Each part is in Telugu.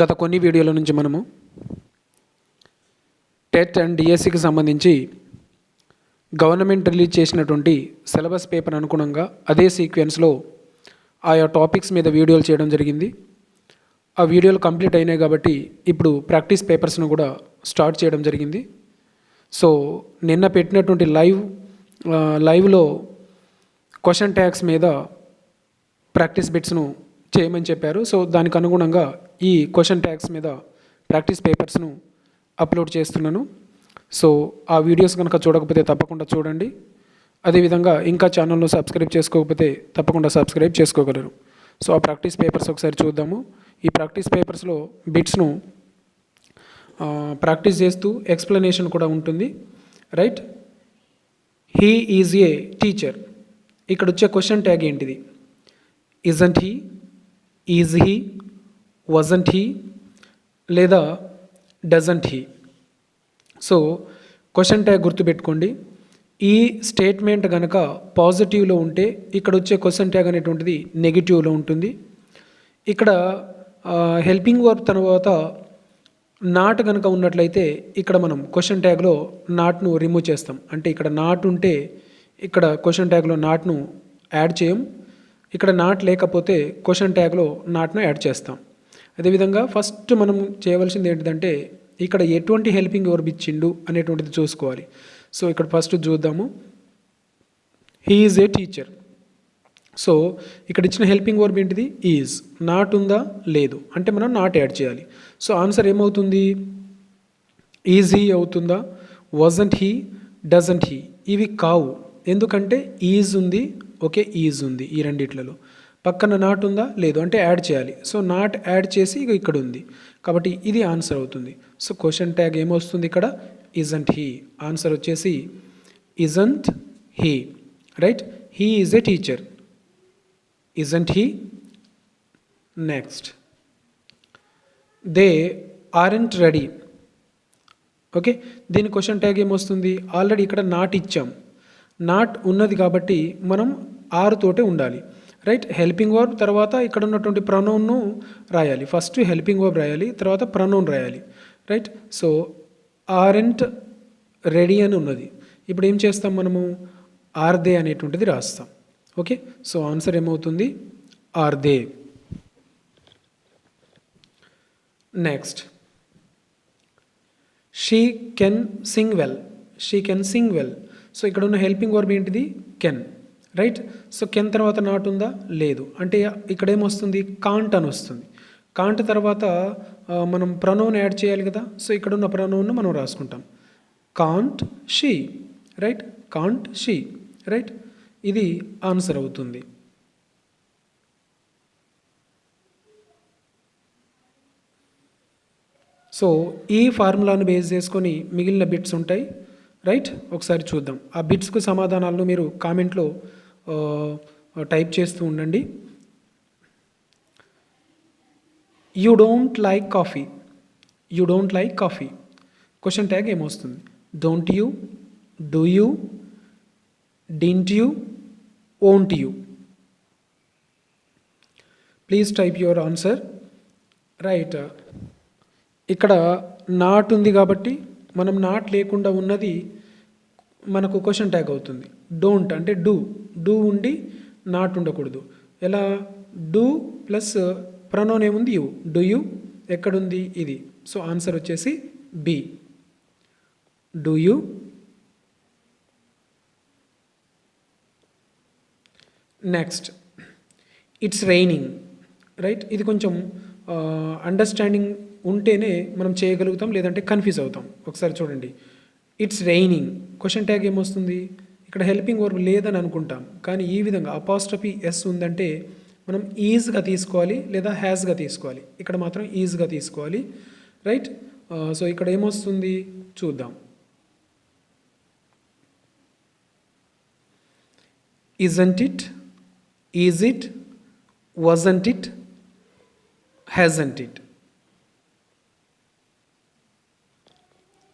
గత కొన్ని వీడియోల నుంచి మనము టెట్ అండ్ డిఎస్సికి సంబంధించి గవర్నమెంట్ రిలీజ్ చేసినటువంటి సిలబస్ పేపర్ అనుగుణంగా అదే సీక్వెన్స్లో ఆయా టాపిక్స్ మీద వీడియోలు చేయడం జరిగింది. ఆ వీడియోలు కంప్లీట్ అయినాయి కాబట్టి ఇప్పుడు ప్రాక్టీస్ పేపర్స్ను కూడా స్టార్ట్ చేయడం జరిగింది. సో నిన్న పెట్టినటువంటి లైవ్ లైవ్లో క్వశ్చన్ ట్యాక్స్ మీద ప్రాక్టీస్ బిట్స్ను చేయమని చెప్పారు. సో దానికి అనుగుణంగా ఈ క్వశ్చన్ ట్యాగ్స్ మీద ప్రాక్టీస్ పేపర్స్ను అప్లోడ్ చేస్తున్నాను. సో ఆ వీడియోస్ కనుక చూడకపోతే తప్పకుండా చూడండి. అదేవిధంగా ఇంకా ఛానల్ను సబ్స్క్రైబ్ చేసుకోకపోతే తప్పకుండా సబ్స్క్రైబ్ చేసుకోగలరు. సో ఆ ప్రాక్టీస్ పేపర్స్ ఒకసారి చూద్దాము. ఈ ప్రాక్టీస్ పేపర్స్లో బిట్స్ను ప్రాక్టీస్ చేస్తూ ఎక్స్ప్లెనేషన్ కూడా ఉంటుంది. Right he is a teacher ఇక్కడ వచ్చే క్వశ్చన్ ట్యాగ్ ఏంటిది? Isn't he is he wasn't he లేదా doesn't he so question tag గుర్తుపెట్టుకోండి. ఈ స్టేట్మెంట్ కనుక పాజిటివ్లో ఉంటే ఇక్కడ వచ్చే క్వశ్చన్ ట్యాగ్ అనేటువంటిది నెగిటివ్లో ఉంటుంది. ఇక్కడ హెల్పింగ్ వర్క్ తర్వాత నాట్ కనుక ఉన్నట్లయితే ఇక్కడ మనం క్వశ్చన్ ట్యాగ్లో నాట్ను రిమూవ్ చేస్తాం. అంటే ఇక్కడ నాట్ ఉంటే ఇక్కడ క్వశ్చన్ ట్యాగ్లో నాట్ను యాడ్ చేయం. ఇక్కడ నాట్ లేకపోతే క్వశ్చన్ ట్యాగ్లో నాట్ను యాడ్ చేస్తాం. అదేవిధంగా ఫస్ట్ మనం చేయవలసింది ఏంటిదంటే ఇక్కడ ఎటువంటి హెల్పింగ్ వర్బ్ ఇచ్చిండు అనేటువంటిది చూసుకోవాలి. సో ఇక్కడ ఫస్ట్ చూద్దాము. He is a teacher so ఇక్కడ ఇచ్చిన హెల్పింగ్ వర్బ్ ఏంటిది? ఈజ్ నాట్ ఉందా? లేదు. అంటే మనం నాట్ యాడ్ చేయాలి. సో ఆన్సర్ ఏమవుతుంది? ఈజ్ హీ అవుతుందా? వజంట్ హీ డజంట్ హీ ఇవి కావు. ఎందుకంటే ఈజ్ ఉంది? ఓకే ఈజ్ ఉంది ఈ రెండిట్లలో. పక్కన నాట్ ఉందా? లేదు. అంటే యాడ్ చేయాలి. సో నాట్ యాడ్ చేసి ఇక ఇక్కడ ఉంది. కాబట్టి ఇది ఆన్సర్ అవుతుంది. సో క్వశ్చన్ ట్యాగ్ ఏమొస్తుంది ఇక్కడ? ఇజంట్ హీ ఆన్సర్ వచ్చేసి isn't he right he is a teacher isn't he next they aren't ready okay దీని క్వశ్చన్ ట్యాగ్ ఏమొస్తుంది? ఆల్రెడీ ఇక్కడ నాట్ ఇచ్చాం. నాట్ ఉన్నది కాబట్టి మనం ఆరు తోటే ఉండాలి. రైట్? హెల్పింగ్ వర్బ్ తర్వాత ఇక్కడ ఉన్నటువంటి ప్రనౌన్ను రాయాలి. ఫస్ట్ హెల్పింగ్ వర్బ్ రాయాలి తర్వాత ప్రనౌన్ రాయాలి. రైట్? సో ఆరెంట్ రెడీ అని ఉన్నది. ఇప్పుడు ఏం చేస్తాం మనము? ఆర్ దే అనేటువంటిది రాస్తాం. ఓకే? సో ఆన్సర్ ఏమవుతుంది? Are they next she can sing well she can sing well so ఇక్కడ ఉన్న హెల్పింగ్ వర్బ్ ఏంటిది? Can right? సో కెన్ తర్వాత నాట్ ఉందా? లేదు. అంటే ఇక్కడ ఏమొస్తుంది కాంట్ అని వస్తుంది. కాంట్ తర్వాత మనం ప్రనౌన్ యాడ్ చేయాలి కదా? సో ఇక్కడ ఉన్న ప్రనౌన్ను మనం రాసుకుంటాం. Can't she. Right? Can't she. Right? ఇది ఆన్సర్ అవుతుంది. సో ఈ ఫార్ములాను బేస్ చేసుకొని మిగిలిన బిట్స్ ఉంటాయి. రైట్? ఒకసారి చూద్దాం. ఆ బిట్స్కు సమాధానాలను మీరు కామెంట్లో టైప్ చేస్తూ ఉండండి. You don't like coffee you don't like coffee question tag ఏమొస్తుంది? Don't you do you didn't you won't you please type your answer right ఇక్కడ నాట్ ఉంది కాబట్టి మనం నాట్ లేకుండా ఉన్నది మనకు క్వశ్చన్ ట్యాగ్ అవుతుంది. డోంట్ అంటే డూ డూ ఉండి నాట్ ఉండకూడదు. ఎలా? డూ ప్లస్ ప్రనోన్ ఏముంది యూ డూ యూ ఎక్కడుంది? ఇది. సో ఆన్సర్ వచ్చేసి B do you next it's raining right ఇది కొంచెం uh, అండర్స్టాండింగ్ ఉంటేనే మనం చేయగలుగుతాం లేదంటే కన్ఫ్యూజ్ అవుతాం. ఒకసారి చూడండి. ఇట్స్ రెయినింగ్ క్వశ్చన్ ట్యాగ్ ఏమొస్తుంది? ఇక్కడ హెల్పింగ్ వర్బ్ లేదని అనుకుంటాం. కానీ ఈ విధంగా అపాస్ట్రఫీ ఎస్ ఉందంటే మనం ఈజ్గా తీసుకోవాలి లేదా హ్యాస్గా తీసుకోవాలి. ఇక్కడ మాత్రం ఈజ్గా తీసుకోవాలి. రైట్ సో uh, ఇక్కడ ఏమొస్తుంది? చూద్దాం. Isn't it is it wasn't it hasn't it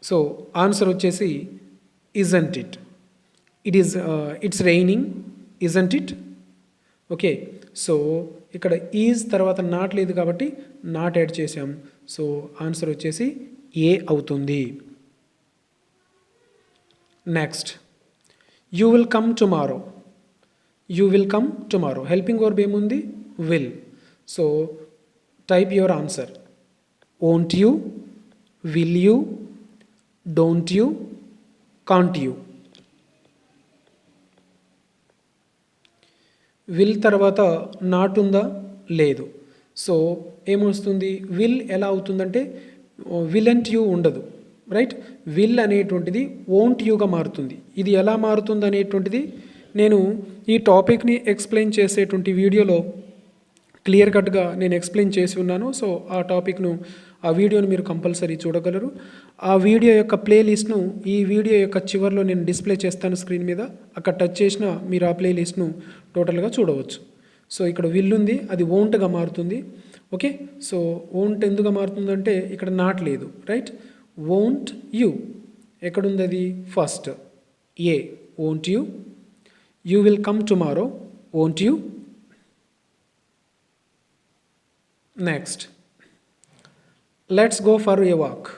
so answer వచ్చేసి isn't it it is it's raining isn't it okay so ఇక్కడ ఈజ్ తర్వాత నాట్ లేదు కాబట్టి నాట్ యాడ్ చేసాం సో ఆన్సర్ వచ్చేసి ఏ అవుతుంది? Next you will come tomorrow you will come tomorrow helping verb ఏముంది? Will so type your answer won't you will you don't you can't you. Will తర్వాత నాట్ ఉందా? లేదు. సో ఏమొస్తుంది? విల్ ఎలా అవుతుందంటే విల్ అండ్ యూ ఉండదు. రైట్? విల్ అనేటువంటిది ఓంట్ యూగా మారుతుంది. ఇది ఎలా మారుతుంది అనేటువంటిది నేను ఈ టాపిక్ని ఎక్స్ప్లెయిన్ చేసేటువంటి వీడియోలో క్లియర్ కట్గా నేను ఎక్స్ప్లెయిన్ చేసి ఉన్నాను. సో ఆ టాపిక్ను ఆ వీడియోని మీరు కంపల్సరీ చూడగలరు. ఆ వీడియో యొక్క ప్లేలిస్ట్ను ఈ వీడియో యొక్క చివరిలో నేను డిస్ప్లే చేస్తాను స్క్రీన్ మీద. అక్కడ టచ్ చేసిన మీరు ఆ ప్లేలిస్ట్ను టోటల్గా చూడవచ్చు. సో ఇక్కడ విల్లుంది ఉంది అది ఓంట్గా మారుతుంది. ఓకే సో ఓంట్ ఎందుకు మారుతుందంటే ఇక్కడ నాట్ లేదు రైట్ ఓంట్ యూ ఎక్కడుంది అది? First A won't you you will come tomorrow won't you next let's go for a walk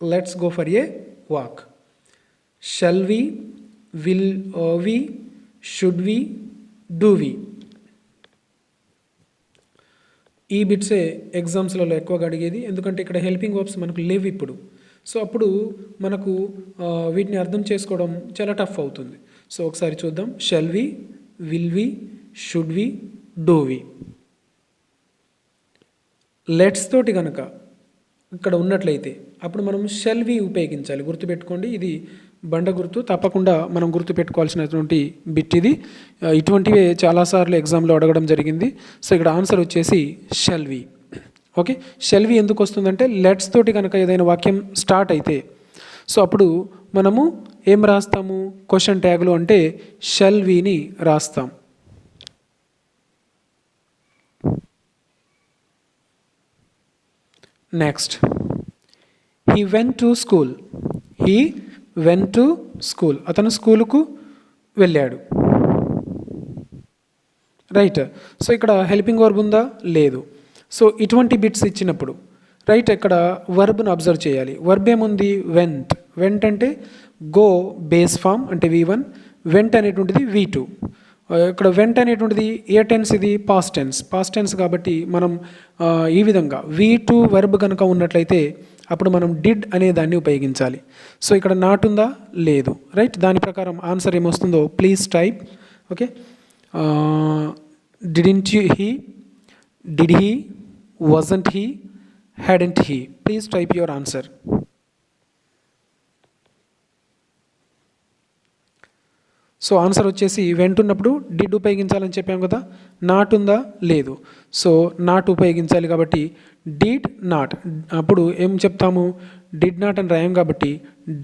let's go for a walk shall we will we should we do we ఈ బిట్సే ఎగ్జామ్స్లలో ఎక్కువగా అడిగేది. ఎందుకంటే ఇక్కడ హెల్పింగ్ వర్బ్స్ మనకు లేవు ఇప్పుడు. సో అప్పుడు మనకు వీటిని అర్థం చేసుకోవడం చాలా టఫ్ అవుతుంది. సో ఒకసారి చూద్దాం. Shall we will we should we do we let's తోటి కనుక ఇక్కడ ఉన్నట్లయితే అప్పుడు మనం షెల్ వి ఉపయోగించాలి. గుర్తుపెట్టుకోండి ఇది బండ గుర్తు. తప్పకుండా మనం గుర్తుపెట్టుకోవాల్సినటువంటి బిట్ ఇది. ఆ, ఇటువంటివే చాలాసార్లు ఎగ్జామ్లో అడగడం జరిగింది. సో ఇక్కడ ఆన్సర్ వచ్చేసి shall we okay? Shall we ఎందుకు వస్తుందంటే లెట్స్ తోటి కనుక ఏదైనా వాక్యం స్టార్ట్ అయితే సో అప్పుడు మనము ఏం రాస్తాము? క్వశ్చన్ ట్యాగ్లో అంటే షెల్ విని రాస్తాం. Next he went to school he went to school అతను స్కూలుకు వెళ్ళాడు. రైట్ సో ఇక్కడ హెల్పింగ్ వర్బ్ ఉందా? లేదు. సో ఇటువంటి బిట్స్ ఇచ్చినప్పుడు రైట్ ఇక్కడ వర్బ్ను అబ్జర్వ్ చేయాలి. వర్బ్ ఏముంది? వెంట్ వెంట్ అంటే గో బేస్ ఫామ్ అంటే వి వన్ వెంట్ అనేటువంటిది వి టూ ఇక్కడ వెంట్ అనేటువంటిది ఏ టెన్స్ ఇది? పాస్ట్ టెన్స్ పాస్ట్ టెన్స్ కాబట్టి మనం ఈ విధంగా వి టు వర్బ్ కనుక ఉన్నట్లయితే అప్పుడు మనం డిడ్ అనే దాన్ని ఉపయోగించాలి. సో ఇక్కడ నాట్ ఉందా? లేదు. రైట్ దాని ప్రకారం answer ఏమొస్తుందో please type okay didn't you he did he wasn't he hadn't he please type your answer so answer వచ్చేసి వెంట ఉన్నప్పుడు డిడ్ ఉపయోగించాలని చెప్పాం కదా నాట్ ఉందా లేదు. సో నాట్ ఉపయోగించాలి కాబట్టి డిడ్ నాట్ అప్పుడు ఏం చెప్తాము? డిడ్ నాట్ అని రాయం కాబట్టి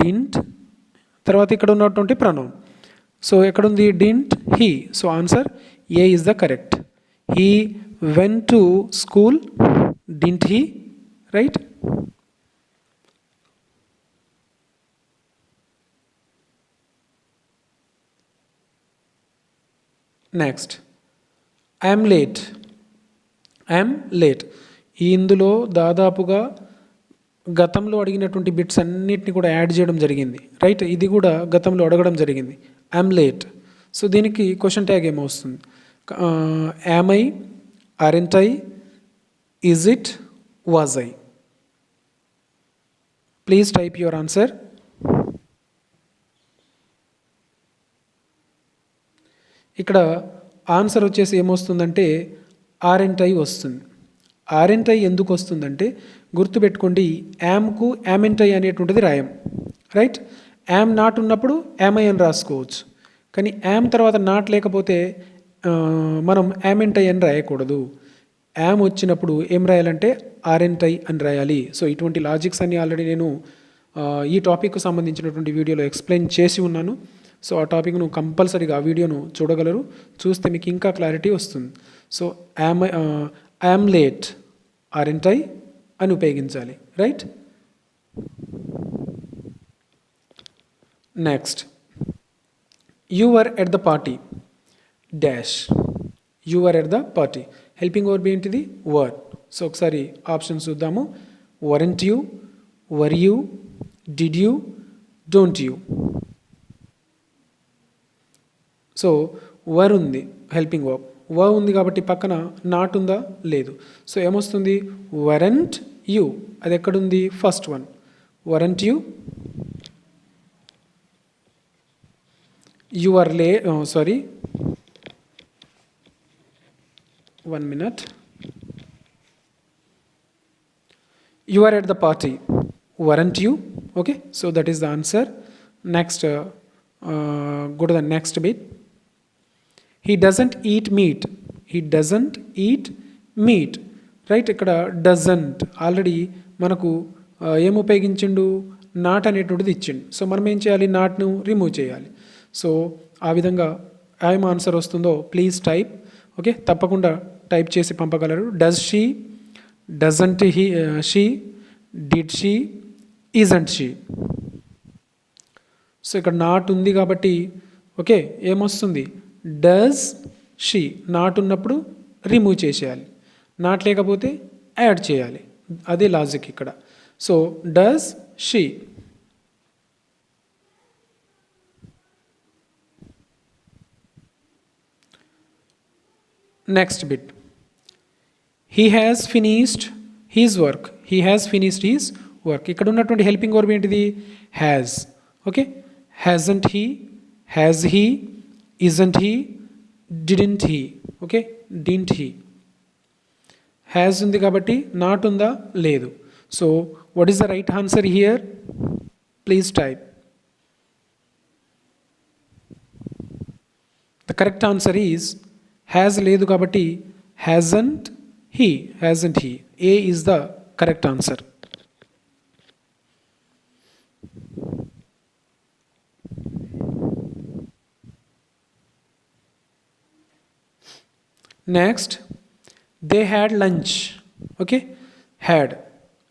డింట్ తర్వాత ఇక్కడ ఉన్నటువంటి ప్రణవం సో ఎక్కడుంది? Didn't he so answer A is the correct he went to school didn't he right next I'm late I'm late ఇందులో దాదాపుగా గతంలో అడిగినటువంటి బిట్స్ అన్నిటిని కూడా యాడ్ చేయడం జరిగింది. రైట్ ఇది కూడా గతంలో అడగడం జరిగింది. ఐఎమ్ లేట్ సో దీనికి క్వశ్చన్ ట్యాగ్ ఏమొస్తుంది am I aren't I is it was I please type your answer ఇక్కడ ఆన్సర్ వచ్చేసి ఏమొస్తుందంటే ఆర్ఎంటై వస్తుంది. ఆర్ఎంటై ఎందుకు వస్తుందంటే గుర్తుపెట్టుకోండి యామ్కు యామెంటై అనేటువంటిది రాయం. రైట్ యామ్ నాట్ ఉన్నప్పుడు యామై అని రాసుకోవచ్చు. కానీ యామ్ తర్వాత నాట్ లేకపోతే మనం యామెంటై అని రాయకూడదు. యామ్ వచ్చినప్పుడు ఏం రాయాలంటే ఆర్ఎన్టై అని రాయాలి. సో ఇటువంటి లాజిక్స్ అన్ని ఆల్రెడీ నేను ఈ టాపిక్కు సంబంధించినటువంటి వీడియోలో ఎక్స్ప్లెయిన్ చేసి ఉన్నాను. సో ఆ టాపిక్ను కంపల్సరీగా ఆ వీడియోను చూడగలరు. చూస్తే మీకు ఇంకా క్లారిటీ వస్తుంది. So am am late I అని ఉపయోగించాలి. Right next you are at the party dash you are at the party helping verb ఏంటిది వర్ సో ఒకసారి ఆప్షన్స్ చూద్దాము. Weren't you were you did you don't you so were ఉంది హెల్పింగ్ వర్బ్ వర్ ఉంది కాబట్టి పక్కన నాట్ ఉందా? లేదు. సో ఏమొస్తుంది? వరెంట్ యు అది ఎక్కడుంది? First one weren't you are లే sorry one minute are at the party weren't you okay so that is the answer next good the next bit he doesn't eat meat he doesn't eat meat right ఇక్కడ డజంట్ ఆల్రెడీ మనకు ఏం ఉపయోగించిండు? నాట్ అనేటువంటిది ఇచ్చిండు. సో మనం ఏం చేయాలి? నాట్ను రిమూవ్ చేయాలి. సో ఆ విధంగా ఏం ఆన్సర్ వస్తుందో ప్లీజ్ టైప్ ఓకే తప్పకుండా టైప్ చేసి పంపగలరు. Does she doesn't he she did she isn't she so ఇక్కడ నాట్ ఉంది కాబట్టి ఓకే ఏమొస్తుంది డస్ షీ నాట్ ఉన్నప్పుడు రిమూవ్ చేసేయాలి. నాట్ లేకపోతే యాడ్ చేయాలి. అదే లాజిక్ ఇక్కడ. So does she next bit he has finished his work he has finished his work ఇక్కడ ఉన్నటువంటి హెల్పింగ్ వర్బ్ ఏంటిది? Has okay hasn't he has he isn't he didn't he okay didn't he has ఉంది కాబట్టి నాట్ ఉందా? లేదు. So what is the right answer here please type the correct answer is has లేదు కాబట్టి hasn't he hasn't he A is the correct answer next they had lunch okay had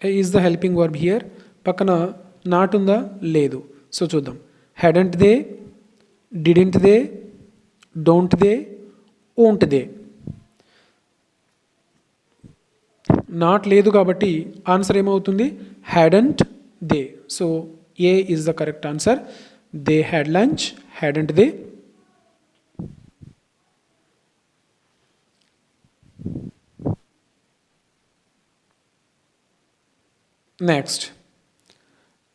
is the helping verb here పక్కన నాట్ ఉందా? లేదు. సో చూద్దాం. Hadn't they didn't they don't they won't they not లేదు కాబట్టి ఆన్సర్ ఏమవుతుంది? Hadn't they so A is the correct answer they had lunch hadn't they next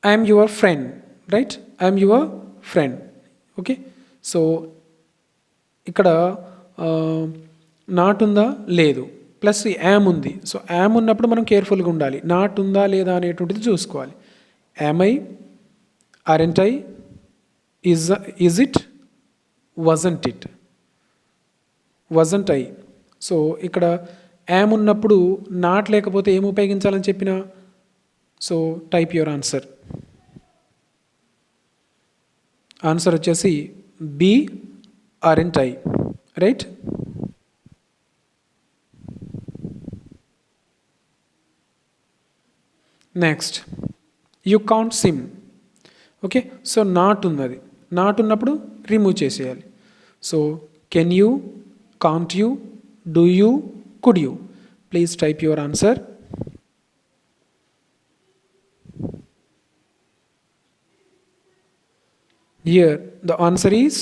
I'm your friend right I'm your friend okay so ఇక్కడ నాట్ ఉందా? లేదు. ప్లస్ యామ్ ఉంది. సో యామ్ ఉన్నప్పుడు మనం కేర్ఫుల్గా ఉండాలి. నాట్ ఉందా? లేదా? అనేటువంటిది చూసుకోవాలి. Am I aren't I is is it wasn't it wasn't I so ఇక్కడ యామ్ ఉన్నప్పుడు నాట్ లేకపోతే ఏం ఉపయోగించాలని చెప్పిన? So type your answer answer వచ్చేసి B aren't I right next you can't swim okay so not ఉన్నది. నాట్ ఉన్నప్పుడు రిమూవ్ చేసేయాలి. So can you can't you do you could you please type your answer here the answer is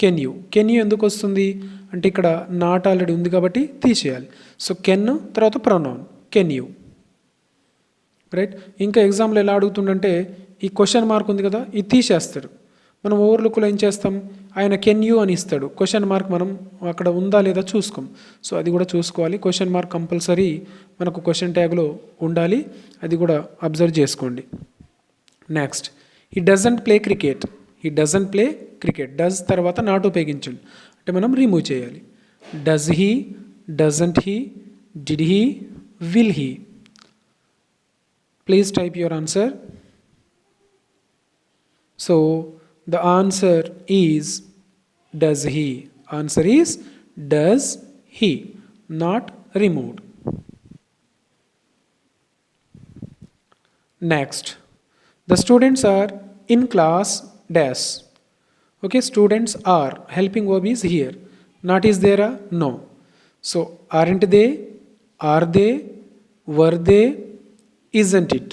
can you can you ఎందుకు వస్తుంది? అంటే ఇక్కడ నాట్ ఆల్రెడీ ఉంది కాబట్టి తీసేయాలి. సో కెన్ తర్వాత ప్రొనౌన్ కెన్ యూ రైట్ ఇంకా ఎగ్జామ్లో ఎలా అడుగుతుండంటే ఈ క్వశ్చన్ మార్క్ ఉంది కదా ఇది తీసేస్తాడు మనం ఓవర్లుక్లో ఏం చేస్తాం? ఆయన కెన్ యూ అని ఇస్తాడు. క్వశ్చన్ మార్క్ మనం అక్కడ ఉందా లేదా చూసుకోం. సో అది కూడా చూసుకోవాలి. క్వశ్చన్ మార్క్ కంపల్సరీ మనకు క్వశ్చన్ ట్యాగ్లో ఉండాలి. అది కూడా అబ్జర్వ్ చేసుకోండి. Next he doesn't play cricket he doesn't play cricket does తర్వాత నాట్ ఉపయోగించండి అంటే మనం రిమూవ్ చేయాలి does he doesn't he did he will he please type your answer so the answer is does he answer is does he not removed next the students are in class dash okay students are helping verb is here not is there a no so aren't they are they were they isn't it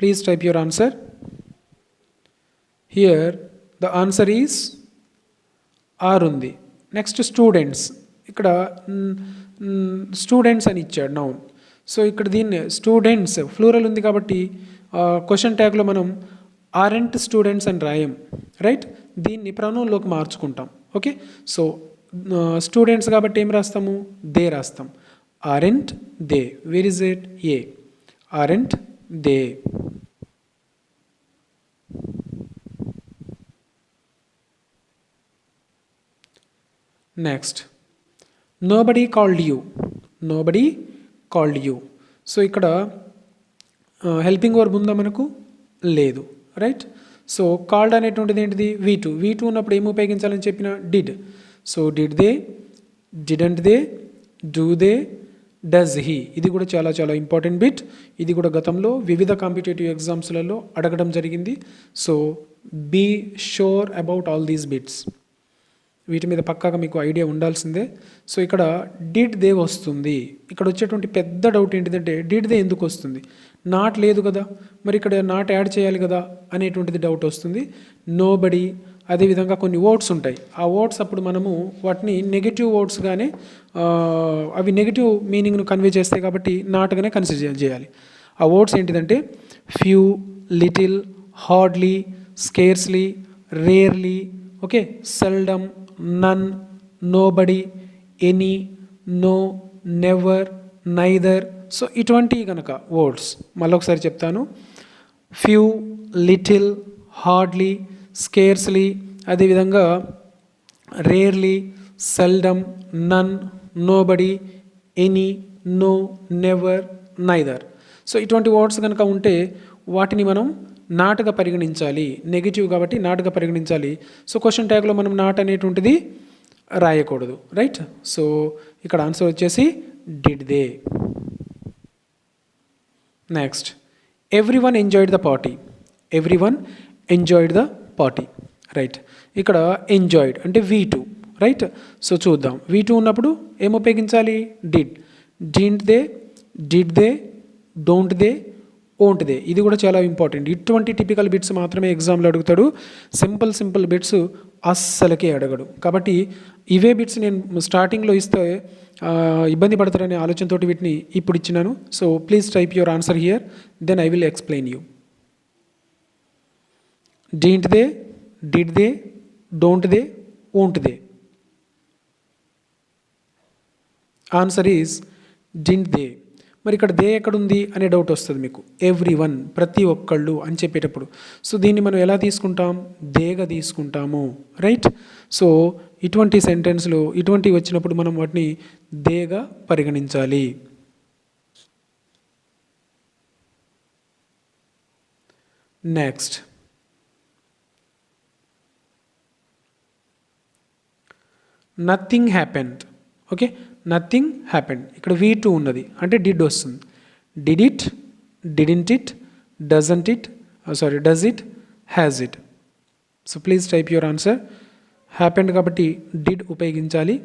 please type your answer here the answer is are ఉంది నెక్స్ట్ స్టూడెంట్స్ ఇక్కడ స్టూడెంట్స్ అని ఇచ్చాడు నౌన్ సో ఇక్కడ దీన్ని స్టూడెంట్స్ ఫ్లూరల్ ఉంది కాబట్టి క్వశ్చన్ ట్యాగ్లో మనం ఆరెంట్ స్టూడెంట్స్ అని రాయం రైట్ దీన్ని ప్రనౌన్లోకి మార్చుకుంటాం ఓకే సో స్టూడెంట్స్ కాబట్టి ఏం రాస్తాము? దే రాస్తాం. Aren't they where is it A aren't they next nobody called you nobody called you so ఇక్కడ uh, హెల్పింగ్ వర్బ్ ఉందా మనకు? లేదు. రైట్ సో కాల్డ్ అనేటువంటిది ఏంటిది? వీ టూ వీ టూ ఉన్నప్పుడు ఏం ఉపయోగించాలని చెప్పిన? Did so did they didn't they do they does he ఇది కూడా చాలా చాలా ఇంపార్టెంట్ బిట్ ఇది కూడా గతంలో వివిధ కాంపిటేటివ్ ఎగ్జామ్స్లలో అడగడం జరిగింది. So be sure about all these bits వీటి మీద పక్కాగా మీకు ఐడియా ఉండాల్సిందే. సో ఇక్కడ డిడ్ దే వస్తుంది? ఇక్కడ వచ్చేటువంటి పెద్ద డౌట్ ఏంటిదంటే డిడ్ దే ఎందుకు వస్తుంది? నాట్ లేదు కదా? మరి ఇక్కడ నాట్ యాడ్ చేయాలి కదా? అనేటువంటిది డౌట్ వస్తుంది. నో బడీ అదేవిధంగా కొన్ని ఓట్స్ ఉంటాయి. ఆ ఓట్స్ అప్పుడు మనము వాటిని నెగిటివ్ ఓట్స్గానే అవి నెగిటివ్ మీనింగ్ను కన్వే చేస్తాయి కాబట్టి నాట్గానే కన్సిడర్ చేయాలి. ఆ ఓట్స్ ఏంటిదంటే few little hardly scarcely rarely okay seldom none nobody any no never neither so ఇటువంటి కనుక వర్డ్స్ మళ్ళొకసారి చెప్తాను. ఫ్యూ లిటిల్ హార్డ్లీ స్కేర్స్లీ అదేవిధంగా rarely seldom none nobody any no never neither so ఇటువంటి వర్డ్స్ కనుక ఉంటే వాటిని మనం నాటుగా పరిగణించాలి. నెగిటివ్ కాబట్టి నాటుగా పరిగణించాలి. సో క్వశ్చన్ ట్యాగ్లో మనం నాట్ అనేటువంటిది రాయకూడదు. రైట్ సో ఇక్కడ ఆన్సర్ వచ్చేసి did they next everyone enjoyed the party everyone enjoyed the party right ఇక్కడ ఎంజాయిడ్ అంటే వీ టూ రైట్ సో చూద్దాం. వీ టూ ఉన్నప్పుడు ఏం ఉపయోగించాలి? Did didn't they did they don't they won't they ఇది కూడా చాలా ఇంపార్టెంట్ ఇటువంటి టిపికల్ బిట్స్ మాత్రమే ఎగ్జామ్లో అడుగుతాడు. సింపుల్ సింపుల్ బిట్స్ అస్సలకే అడగడు. కాబట్టి ఇవే బిట్స్ నేను స్టార్టింగ్లో ఇస్తే ఇబ్బంది పడతారనే ఆలోచనతో వీటిని ఇప్పుడు ఇచ్చినాను. So please type your answer here then I will explain you didn't they did they don't they won't they answer is didn't they మరి ఇక్కడ దే ఎక్కడుంది అనే డౌట్ వస్తుంది మీకు. ఎవ్రీ వన్ ప్రతి ఒక్కళ్ళు అని చెప్పేటప్పుడు. సో దీన్ని మనం ఎలా తీసుకుంటాం? దేగా తీసుకుంటాము. రైట్ సో ఇటువంటి సెంటెన్స్లు ఇటువంటివి వచ్చినప్పుడు మనం వాటిని దేగా పరిగణించాలి. Next nothing happened okay nothing happened ఇక్కడ వీ టూ ఉన్నది. అంటే డిడ్ వస్తుంది. Did it didn't it doesn't it sorry does it has it so please type your answer happened కాబట్టి డిడ్ ఉపయోగించాలి.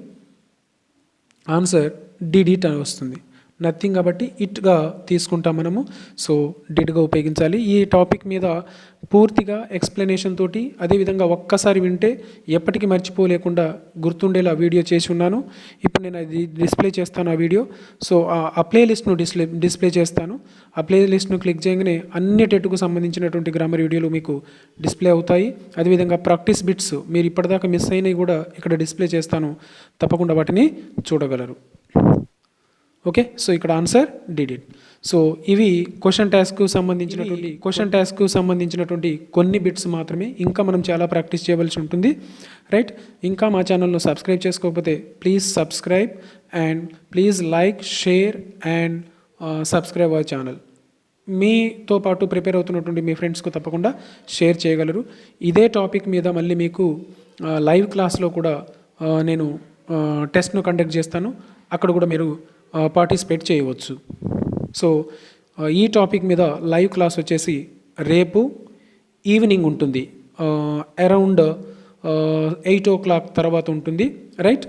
ఆన్సర్ డిడ్ ఇట్ అని వస్తుంది. నథింగ్ కాబట్టి ఇట్గా తీసుకుంటాం మనము. సో డిడ్గా ఉపయోగించాలి. ఈ టాపిక్ మీద పూర్తిగా ఎక్స్ప్లెనేషన్ తోటి అదేవిధంగా ఒక్కసారి వింటే ఎప్పటికీ మర్చిపోలేకుండా గుర్తుండేలా వీడియో చేసి ఉన్నాను. ఇప్పుడు నేను అది డిస్ప్లే చేస్తాను ఆ వీడియో సో ఆ ప్లే లిస్ట్ను డిస్ప్లే డిస్ప్లే చేస్తాను. ఆ ప్లే లిస్ట్ను క్లిక్ చేయగానే అన్ని టెట్కు సంబంధించినటువంటి గ్రామర్ వీడియోలు మీకు డిస్ప్లే అవుతాయి. అదేవిధంగా ప్రాక్టీస్ బిట్స్ మీరు ఇప్పటిదాకా మిస్ అయినవి కూడా ఇక్కడ డిస్ప్లే చేస్తాను. తప్పకుండా వాటిని చూడగలరు. ఓకే సో ఇక్కడ ఆన్సర్ డిడ్ ఇట్ సో ఇవి క్వశ్చన్ టాస్క్కు సంబంధించినటువంటి క్వశ్చన్ టాస్క్కు సంబంధించినటువంటి కొన్ని బిట్స్ మాత్రమే. ఇంకా మనం చాలా ప్రాక్టీస్ చేయవలసి ఉంటుంది. రైట్ ఇంకా మా ఛానల్ను సబ్స్క్రైబ్ చేసుకోకపోతే please subscribe and please like share and subscribe our channel మీతో పాటు ప్రిపేర్ అవుతున్నటువంటి మీ ఫ్రెండ్స్కు తప్పకుండా షేర్ చేయగలరు. ఇదే టాపిక్ మీద మళ్ళీ మీకు లైవ్ క్లాస్లో కూడా నేను టెస్ట్ను కండక్ట్ చేస్తాను. అక్కడ కూడా మీరు పార్టిసిపేట్ చేయవచ్చు. సో ఈ టాపిక్ మీద లైవ్ క్లాస్ వచ్చేసి రేపు ఈవినింగ్ ఉంటుంది. అరౌండ్ ఎయిట్ ఓ క్లాక్ తర్వాత ఉంటుంది రైట్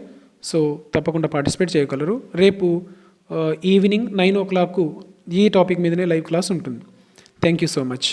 సో తప్పకుండా పార్టిసిపేట్ చేయగలరు. రేపు ఈవినింగ్ నైన్ ఓ క్లాక్కు ఈ టాపిక్ మీదనే లైవ్ క్లాస్ ఉంటుంది. Thank you so much